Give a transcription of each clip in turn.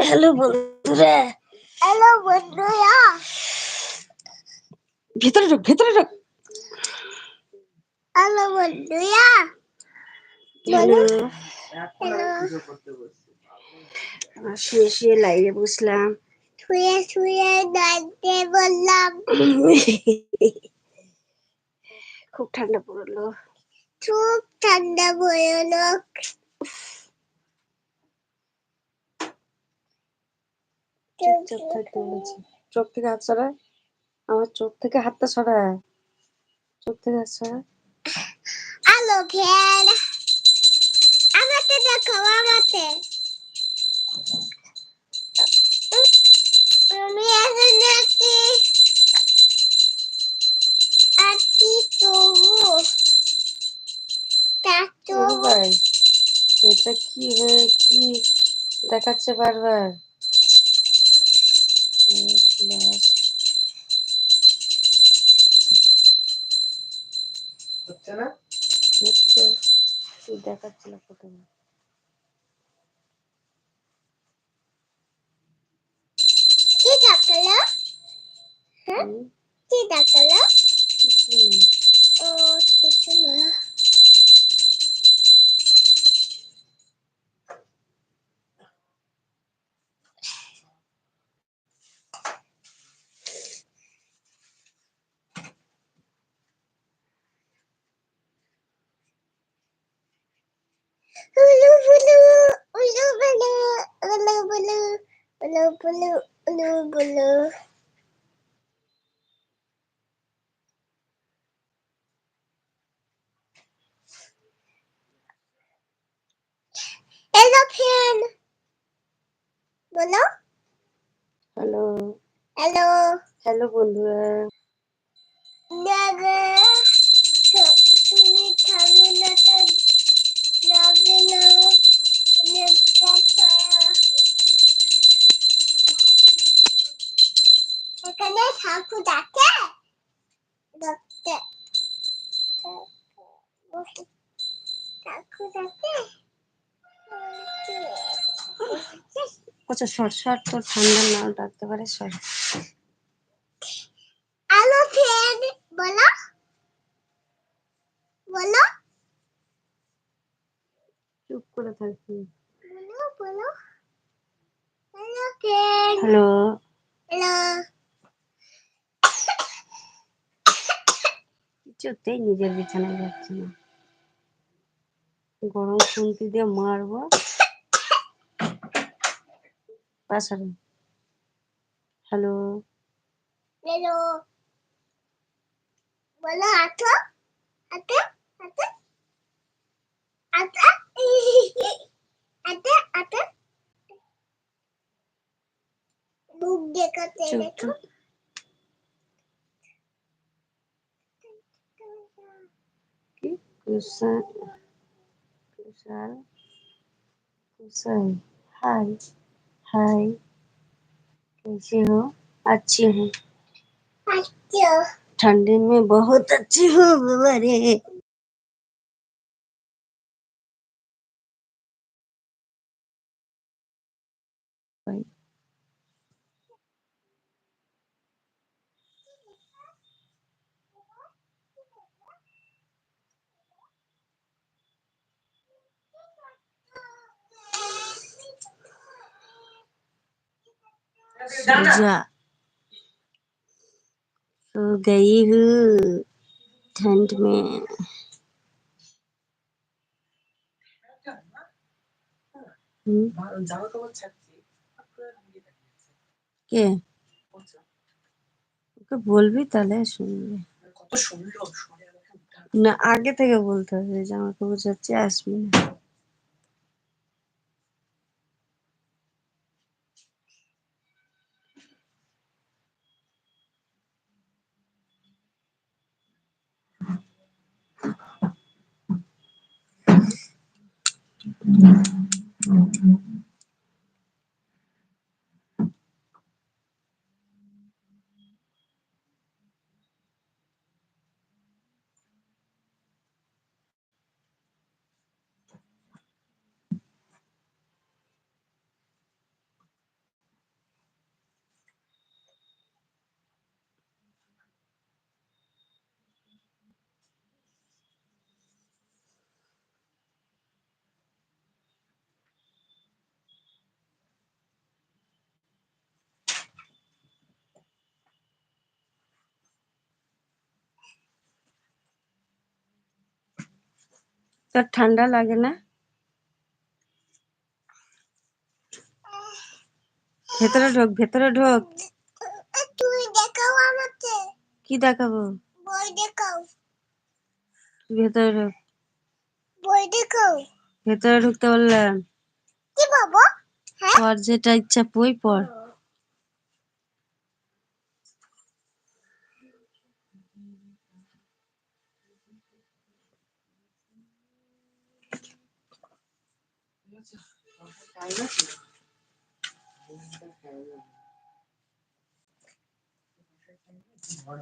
Hello বন্ধুরা। Hello বন্ধুরা। ভেতরে ঢোক ভেতরে ঢোক। হ্যালো বন্ধুরা। হ্যালো। শুয়ে শুয়ে লাইভে বসলাম। শুয়ে শুয়ে দাঁড়তে বললাম। খুব ঠান্ডা পড়ল। খুব ঠান্ডা পড়ল। চুপচাপ থাকতে বলেছি চোখ থেকে হাত সরায়? আমার চোখ থেকে হাতটা সরায়। চোখ থেকে হাত সরায়। হ্যালো ফ্যান আমাকে দেখো আমাকে আমি এখন একটি একটি তবু তাতো বাবু ভাই এটা কি হয়ে কি দেখাচ্ছে বারবার? Last. হচ্ছে না? হচ্ছে। দেখাচ্ছিল প্রথমে। কি ডাকলো হ্যাঁ? হুম, কি ডাকলো কিছু নেই। ও কিছু না। Bulu, ulu bulu. Hello, Pen. বলো হ্যালো হ্যালো হ্যালো বন্ধুরা দাদা তুমি থামো না তো যাবে না এখানে ডাকে ডাকতে আচ্ছা শর্ট শর্ট তোর ঠান্ডা না ডাকতে পারে সর আলো ফ্যান বলো। বলো। চুপ করে থাকবি। বলো বলো। হ্যালো। হ্যালো। কিছুতেই নিজের বিছানায় যাচ্ছে না। গরম খুন্তি দিয়ে মারবো। পাশারে হ্যালো হ্যালো বলো মুখ দেখাতে দেখো कुशल कुशल हाय हाय कैसे हो? अच्छे ठंडी में बहुत अच्छी हूँ अरे जा सो गई हूँ ठंड में हम्म, জামা কাপড় ছাড়ছি কে ওকে বলবি তাহলে শুনবে কত শুনলো শুনে আমাকে উঠা না আগে থেকে বলতে হবে যে জামা কাপড় যাচ্ছে আসবি না 嗯。তোর ঠান্ডা লাগে না ভেতরে ঢোক ভেতরে ঢোক তুমি দেখাও আমাকে কি দেখাবো বই দেখাও ভেতরে ঢোক বই দেখাও ভেতরে ঢুকতে বললাম কি বাবা হ্যাঁ পর যেটা ইচ্ছা বই পড় টাইম আছে বল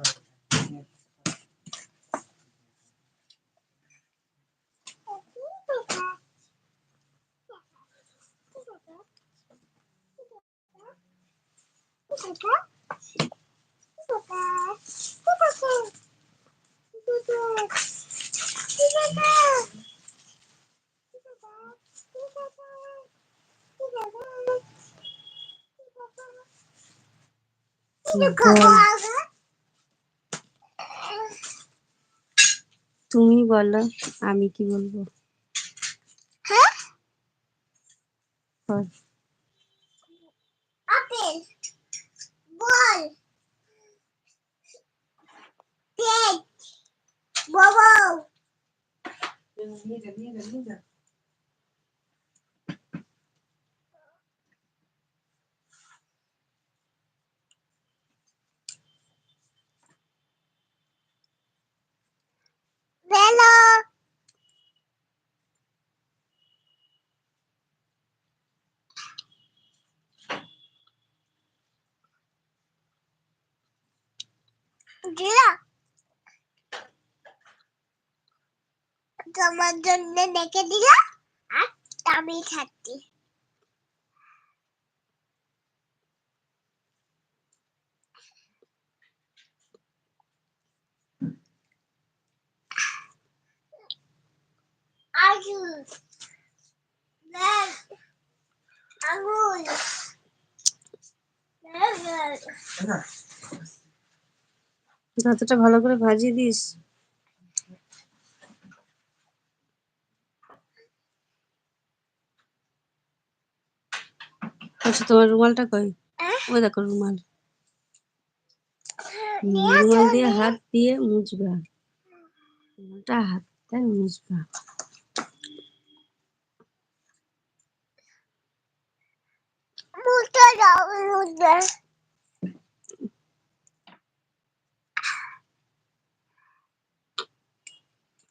তুমি বলো, আমি কি বলব বল। আপেল বল বাবা নিয়ে যা নিয়ে যা নিয়ে যা দিলা তোমার জন্য ডেকে দিলা আর আমি খাচ্ছি। যতটা ভালো করে ভাজিয়ে দিস। আচ্ছা তোমার রুমালটা কই? ওই দেখো রুমাল। রুমাল দিয়ে হাত দিয়ে মুছবা। রুমালটা মুছবা। মুখটা দাও মুখটা এই হাতটা মুছবি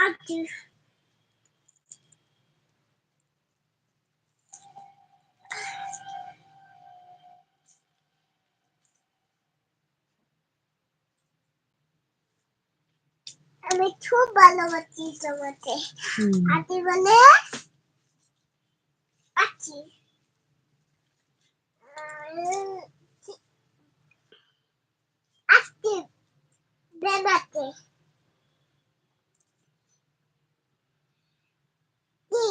আচ্ছা আমি খুব ভালোবাসি তোমাকে। আতি বলে আছি আজকে বেড়াতে কি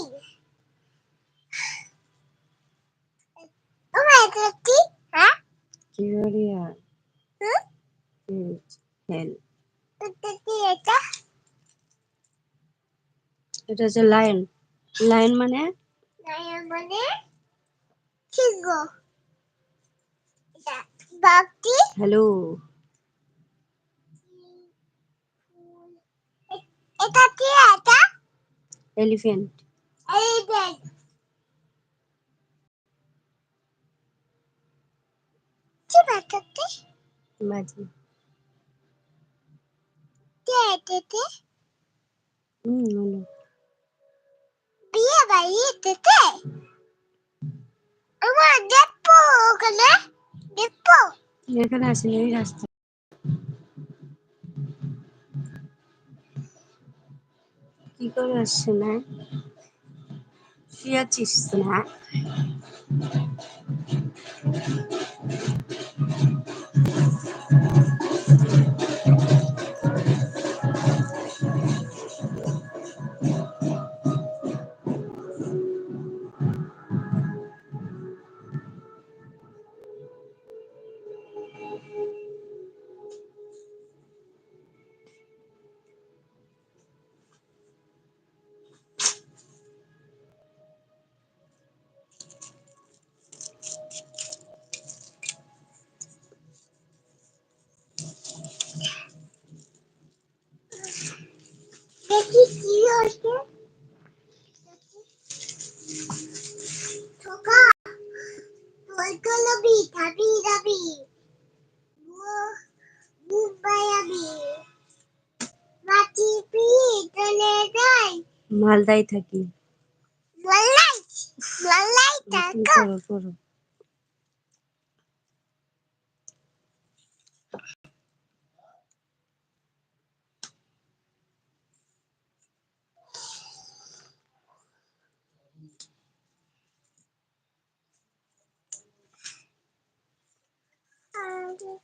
তোমার এটা কি হ্যাঁ কেওড়িয়া হুম? হেল এটা কি এটা এটা হচ্ছে লায়ন লায়ন মানে নাই মানে ঠিক এটা হ্যালো এটা কি এটা এলিফ্যান্ট এই দেখ কি বাটাতে বাজি কে এটাতে হুম বলো বিয়ে বাড়ি এটাতে আমার দেখব ওখানে দেখব এখানে আসেনি এই রাস্তা কি করে আসছে না শুয়েছিস না দেখি কি হচ্ছে ছোকা তুই কলবি থাবি যাবি মুম্বাই আমি মাটি পি চলে যাই মালদায় থাকি I'm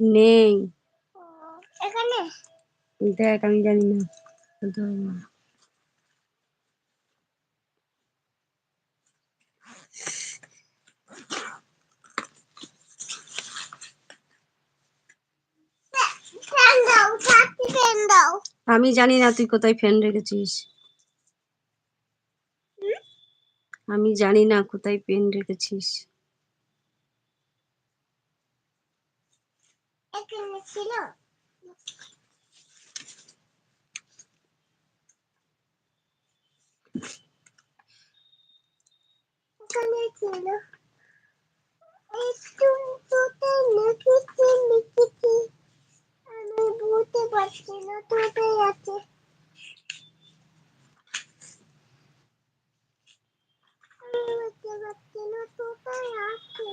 নেই। এখানে? দেখ আমি জানি না। আমি জানি না তুই কোথায় ফ্যান রেখেছিস। আমি জানি না কোথায় পেন রেখেছিস। এখানে ছিল এখানে ছিল একটু তোতে লিখেছি লিখেছি আমি বুঝতে পারছি না তোতে আছে আমি বুঝতে পারছি না তোতে আছে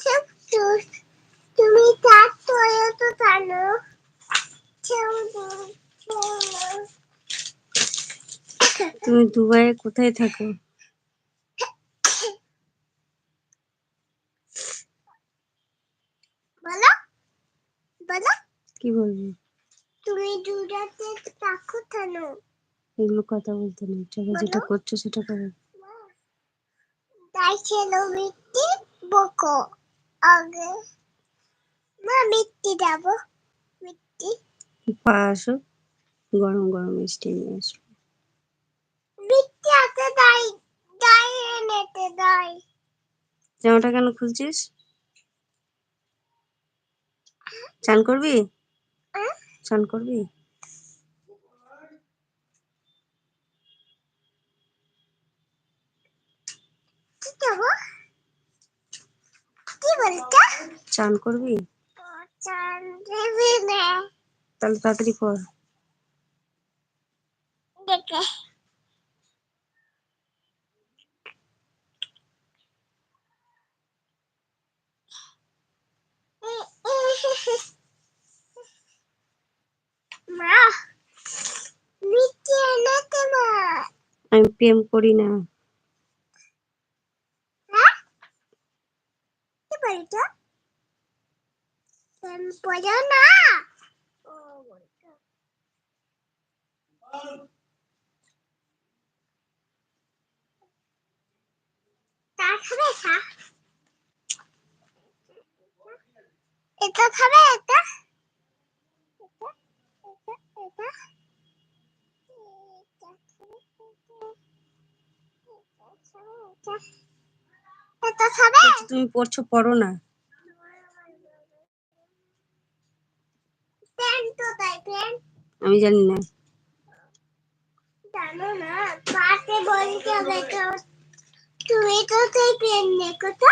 চুপ চুপ তুমি তার তোয়ে তো জানো তুমি দুবাইয়ে কোথায় থাকো? বলো বলো। কি বলবি? তুমি দুটাতে থাকো কেন? এগুলো কথা বলতে নেই চলো যেটা করছ সেটা করো। তাই ছিল মিট্টি বকো। আগে মা মিট্টি যাব। মিট্টি পা আসো গরম গরম মিষ্টি নিয়ে আসো। জামাটা কেন খুলছিস? চান করবি? চান করবি? চান করবি? তাহলে তাড়াতাড়ি কর। দেখে মা মিষ্টি এনেতে মা আমি প্রেম করি না হ্যাঁ কি বলছো প্রেম পড়ো না ও বলছো তা খাবে এটা খাবে এটা? তুমি পড়ছো পড়ো না। আমি জানি না। জানো না পাতে বলতে হবে তো। তুমি তো সেই পেন দেখো তো।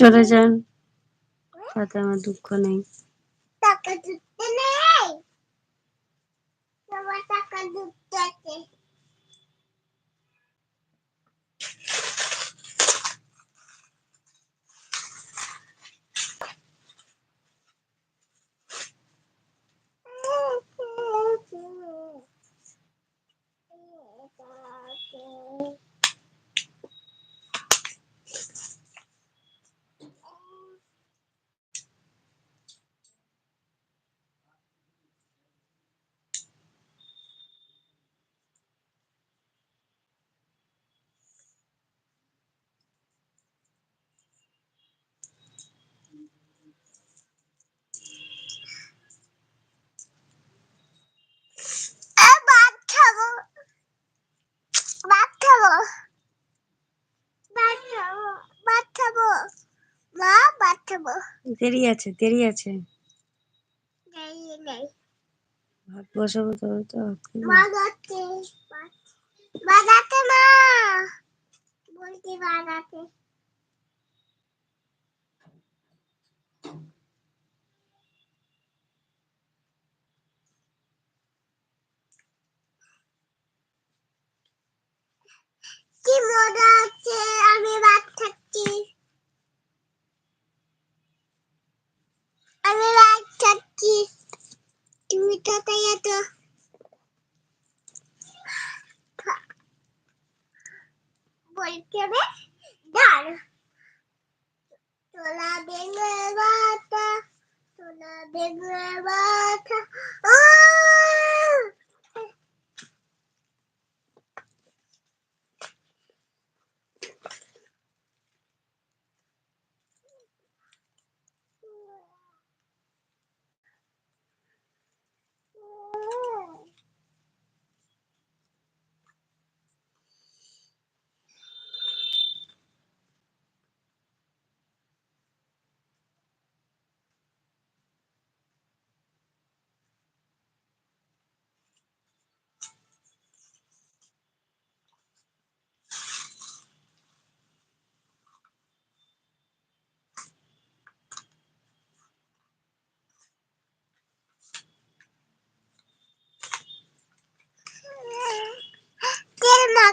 চলে যান তাতে আমার দুঃখ নেই টাকা দিতে নেই সবার টাকা দিতে আছে আ, ভাত খাব ভাত খাব ভাত খাব ভাত খাব মা ভাত খাব দেরি আছে দেরি আছে ভাত বসাবো তবে তো বাজাতে বাগাতে মা। বলতে বাগাতে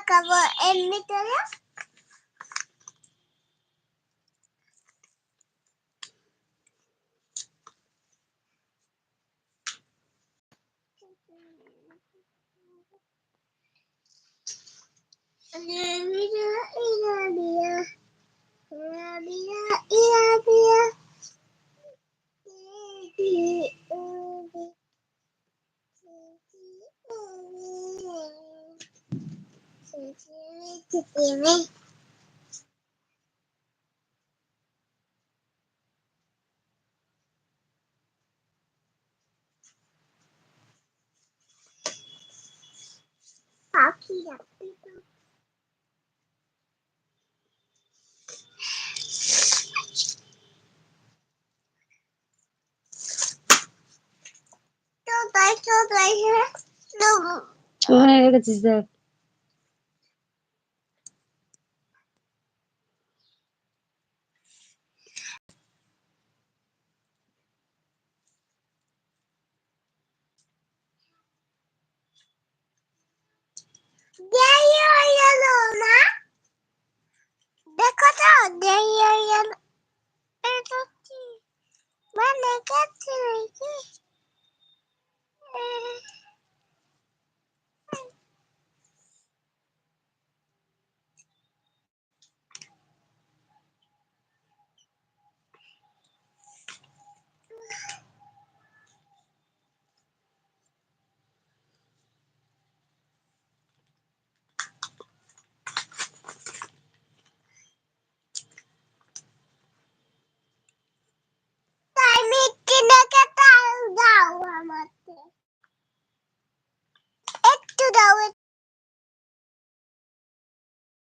acabó el mi. Mimi. Bảo khi đặt Tôi tới, tôi tới, tôi... Tôi... Tôi... Tôi... Tôi... Tôi... get to it.